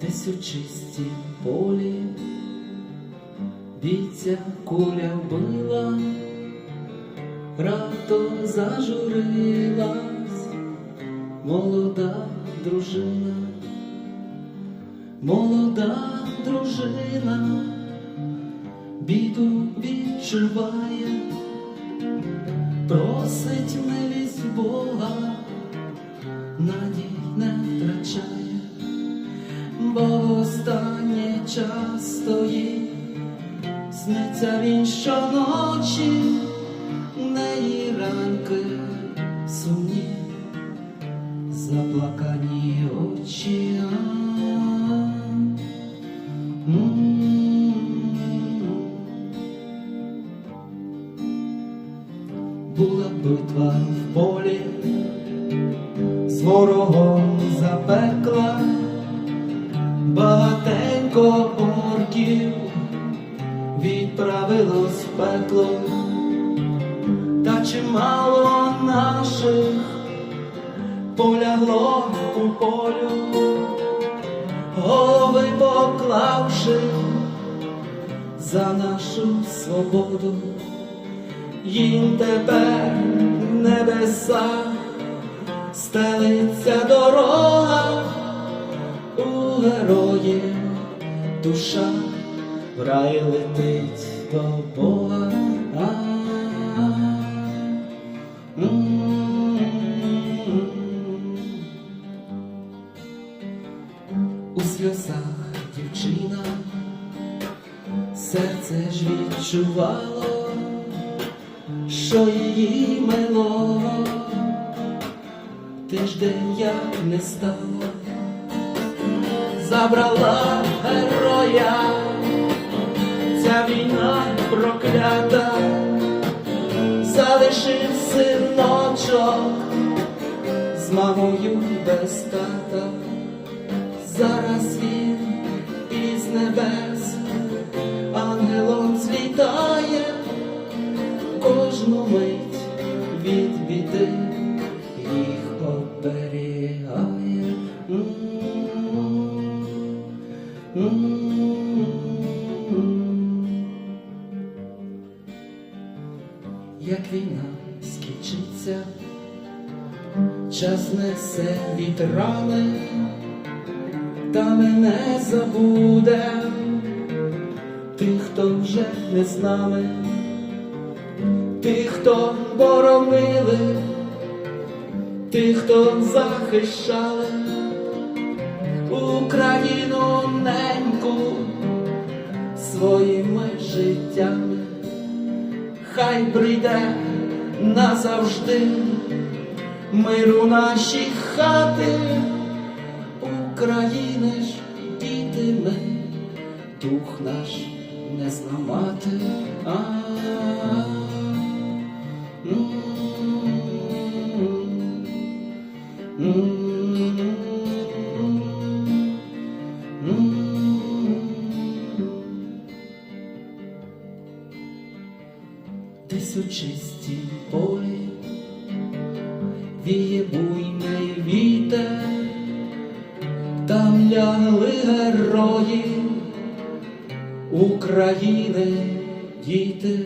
десь у чистім полі, бійця куля вбила, раптом зажурилась. Молода дружина, молода дружина, біду відчуває, просить милість Бога, надій не втрачає, бо в останній час стоїть, сниться він щоночі, неї ранки сумні, заплакані очі. Була битва в полі, з ворогом запекла, багатенько орків відправилось в пекло, та чимало наших полягло у полю, голови поклавши за нашу свободу, їм тепер небеса стелиться дорога у героїв душа в рай летить до Бога. У сльозах дівчина серце ж відчувало, що її милого тиждень як не стало, забрала героя, ця війна проклята, залишив синочок з мамою без тата. Зараз він із небес. Ангелом злітає, кожну мить від Як війна скінчиться, час несе вітрами, та мене забуде тих, хто вже не з нами, тих, хто боронили, тих, хто захищали Україну неньку своїми життями, хай прийде назавжди миру наші хати. України ж діти ми, дух наш не зламати. Десь у чистім полі віє буйний вітер, там лягли герої України, діти.